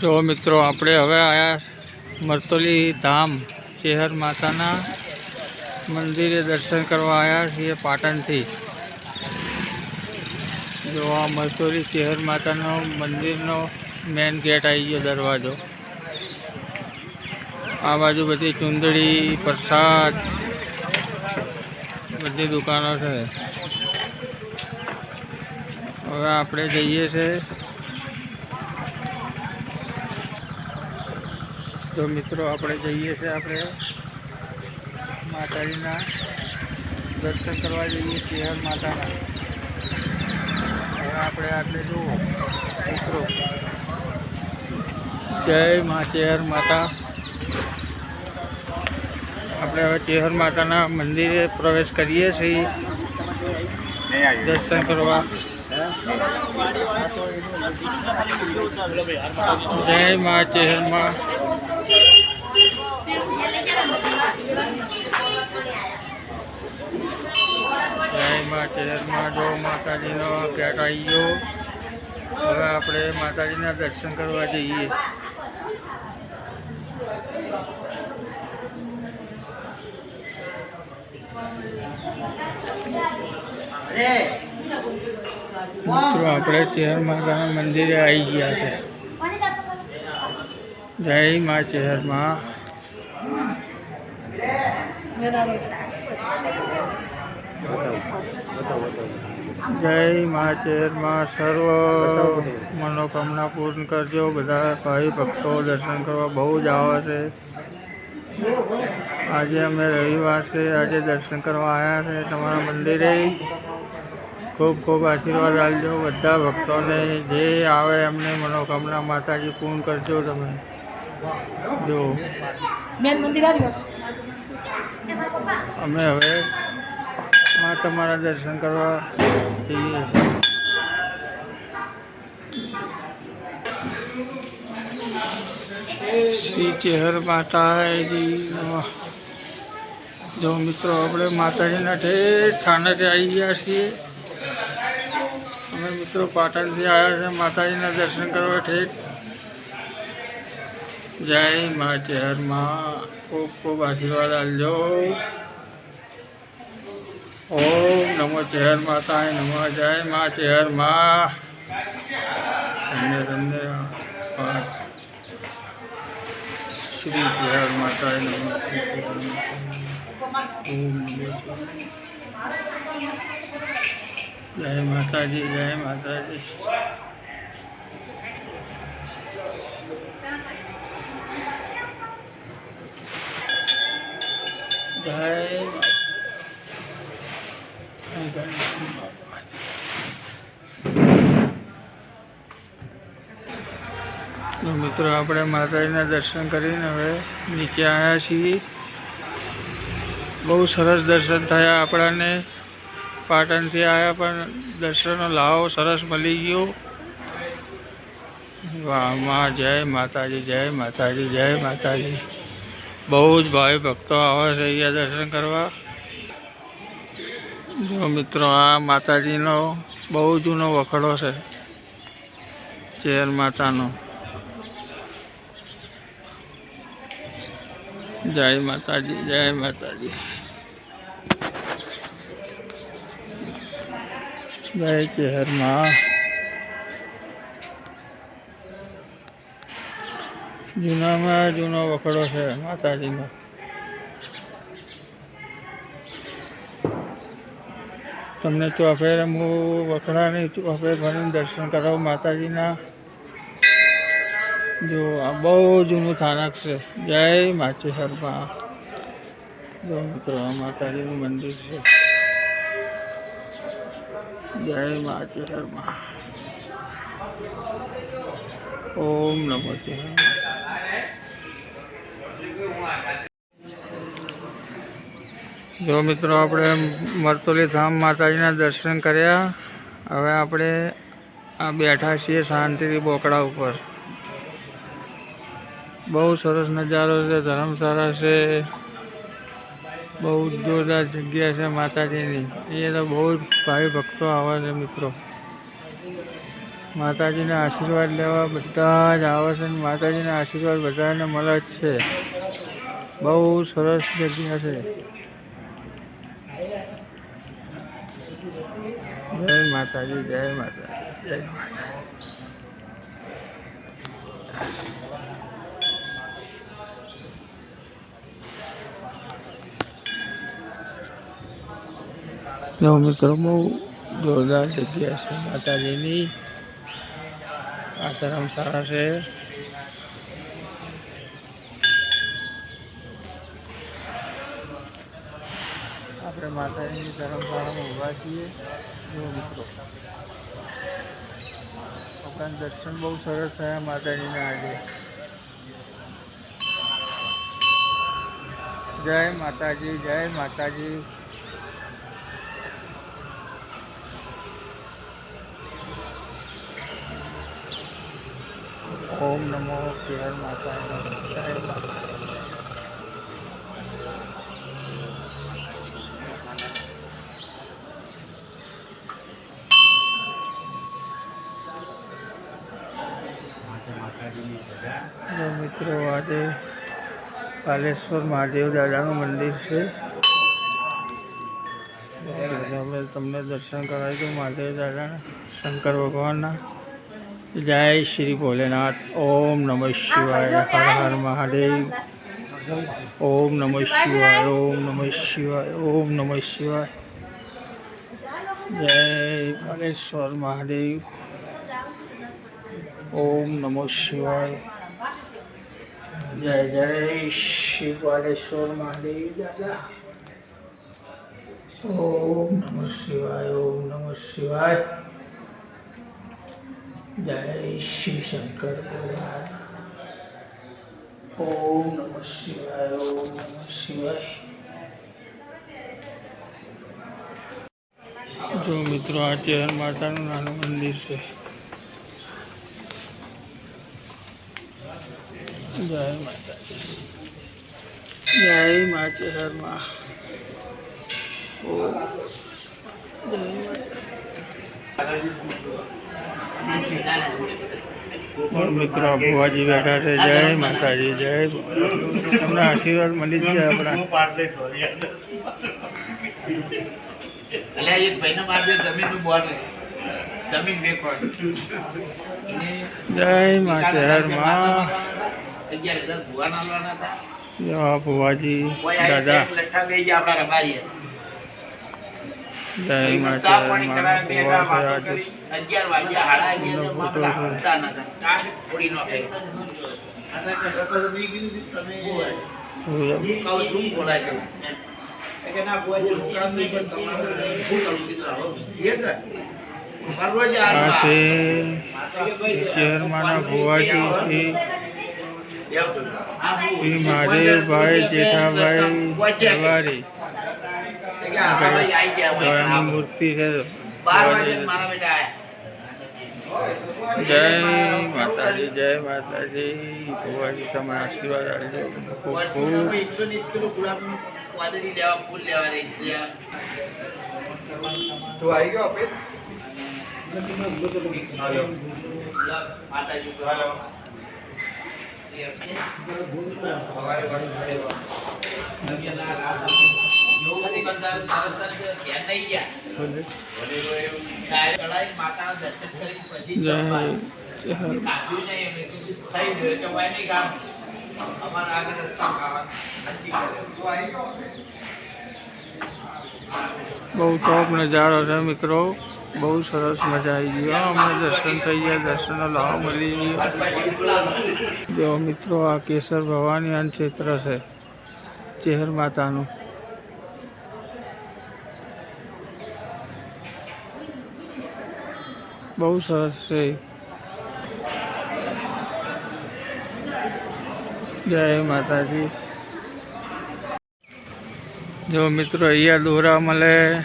જો મિત્રો, આપણે હવે આયા મરતોલી ધામ, ચેહર માતાના મંદિરે દર્શન કરવા આવ્યા છીએ પાટણથી. જો આ મરતોલી ચેહર માતાનો મંદિરનો મેન ગેટ આવી ગયો દરવાજો. આ બાજુ બધી ચુંદડી, પ્રસાદ, બધી દુકાનો છે. હવે આપણે જઈએ છે તો મિત્રો, આપણે જઈએ છીએ આપણે માતાજીના દર્શન કરવા જઈએ ચેહર માતાના. હવે આપણે આટલે જુઓ. મિત્રો, જય મા ચેહર માતા. આપણે હવે ચેહર માતાના મંદિરે પ્રવેશ કરીએ છીએ. દર્શન કરવા. જય મા ચેહરમાં મા. ચેહરમાં જો માતાજીનો ગેટ આવી ગયો હવે આપણે માતાજીના દર્શન કરવા જઈએ. મિત્રો આપણે ચેહર માતાના મંદિરે આવી ગયા છે. જય મા ચેહરમાં જય મા ચેહરમાં સર્વ મનોકામના પૂર્ણ કરજો બધા ભાઈ ભક્તો દર્શન કરવા બહુ જ આવે છે આજે અમે રવિવાર છે આજે દર્શન કરવા આવ્યા છે તમારા મંદિરે ખૂબ ખૂબ આશીર્વાદ આપજો બધા ભક્તોને જે આવે એમને મનોકામના માતાજી પૂર્ણ કરજો તમે જો. મેન મંદિર આવ્યો અમે હવે માં તમારા દર્શન કરવા જઈએ છીએ. શ્રી ચેહર માતાજી. જો મિત્રો આપણે માતાજીના ઠેઠ સ્થાનકે આવી ગયા છીએ. અમે મિત્રો પાટણથી આવ્યા છે માતાજીના દર્શન કરવા ઠેઠ જય મા ચેહરમાં ખૂબ ખૂબ આશીર્વાદ આપજો. ઓમ નમો ચેહર માતાય નમો. જય મા ચેહર મા. ધન્ય પાઠ. શ્રી ચેહર માતાય નમો. ઓમ જય માતાજી જય માતાજી. મિત્રો, આપણે માતાજીના દર્શન કરીને હવે નીચે આવ્યા છીએ. બહુ સરસ દર્શન થયા આપણાને. પાટણથી આવ્યા પણ દર્શનનો લાવો સરસ મળી ગયો. વાહમાં જય માતાજી જય માતાજી જય માતાજી. બહુ જ ભાઈ ભક્તો આવે છે અહીંયા દર્શન કરવા. જો મિત્રો, આ માતાજીનો બહુ જૂનો વખડો છે, ચેર માતાનો. જય માતાજી જય માતાજી. જય ચેહરમાં. જૂનામાં જૂનો વખડો છે, માતાજીનો. તમને ચોફેર હું વખડાની ચોફેર ભરીને દર્શન કરાવું, માતાજીના. જો, આ બહુ જૂનું થાનક છે. જય માચેહરમાં જો મિત્રો માતાજીનું મંદિર છે. જય માચેહરમાં ઓમ નમો ચેહર જો મિત્રો, આપણે મરતોલી ધામ માતાજીના દર્શન કર્યા. હવે આપણે આ બેઠા છીએ શાંતિથી બોકડા ઉપર. બહુ સરસ નજારો છે, ધર્મશાળા છે. બહુ જોરદાર જગ્યા છે માતાજીની. એ તો બહુ જ ભાઈ ભક્તો આવે છે મિત્રો. માતાજીના આશીર્વાદ લેવા બધા જ આવે છે માતાજીના આશીર્વાદ બધાને મળે જ છે. બહુ સરસ જગ્યા છે. જય માતાજી જય માતાજી, જય માતા મિત્રો બહુ જોરદાર જગ્યા છે માતાજીની. આ ધર્મશાળા છે. આપણે માતાજીની ધર્મશાળામાં ઊભા છીએ જો મિત્રો આપણા દર્શન બહુ સરસ થયા માતાજીના આજે જય માતાજી જય માતાજી ઓમ નમો કેર માતા જય માતા જો મિત્રો આજે કાલેશ્વર મહાદેવ દાદાનું મંદિર છે અમે તમને દર્શન કરાવીશું મહાદેવ દાદાના શંકર ભગવાનના જય શ્રી ભોલેનાથ ઓમ નમઃ શિવાય હર હર મહાદેવ ઓમ નમઃ શિવાય ઓમ નમઃ શિવાય ઓમ નમઃ શિવાય જય બાલેશ્વર મહાદેવ ઓમ નમઃ શિવાય જય જય શ્રી બાલેશ્વર મહાદેવ દાદા. ઓમ નમઃ શિવાય, ઓમ નમઃ શિવાય. જય શ્રી શંકર ભોલેનાથ ઓમ નમઃ શિવાય, ઓમ નમઃ શિવાય. જો મિત્રો, આ ચહેર માતાનું નાનું મંદિર છે. જય માતાજી જય માચે ચેહરમાં ઓમ જય માતા મિત્રો, ભુવાજી બેઠા છે. જય માતાજી, જય તમને આશીર્વાદ મળી જ જાય આપણા. જય મા ચેહરમાં અગિયાર હજાર ભુવાના આલવાના હતા. ભુવાજી દાદા લઠ્ઠા લઈ ગયા આપણા બે ગા ભુવા વાતો છે કરી. અગિયાર વાગ્યા, સાડા અગિયાર એમનો માં ફોટો પેલા છે. હસતા નતા. ટાઢ ફોડી નાખે. આના કે લોકો તો મેં કીધું કે તમે આજે કહો ઝૂમ ખોલાય છે. એ કે ના, ભુવાજી, આ આ છે શ્રી શ્રી શ્રી મહાદેવભાઈ જેઠાભાઈ જવારી એમની મૂર્તિ છે જય માતાજી જય માતાજી ભુવાજી તમે આશીર્વાદ આપજો ખૂબ ખૂબ તો આવી ગયો બહુ ટોપ નજારો છે મિત્રો. બહુ સરસ મજા આવી ગયો. અમને દર્શન થઈ ગયા દર્શનનો લાભ મળી ગયો. જો મિત્રો, આ કેસર ભવાની અને ક્ષેત્ર છે, ચેહર માતાનું. બહુ સરસ છે. જય માતાજી. જો મિત્રો, અહીંયા દોરા મળે.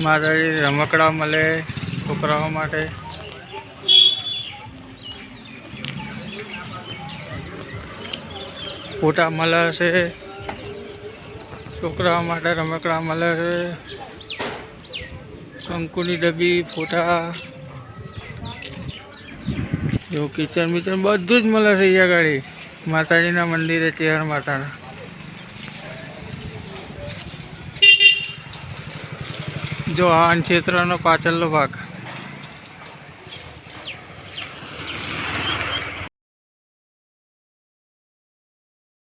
માતાજી રમકડા મળે છોકરાઓ માટે. ફોટા મળે છે. છોકરાઓ માટે રમકડા મળે છે. શંકુની ડબ્બી, ફોટા. જો કિચન બિચન બધું જ મળે છે અહીંયા ગાડી માતાજીના મંદિરે ચેહર માતાના. જો આ ક્ષેત્રનો પાછળનો ભાગ.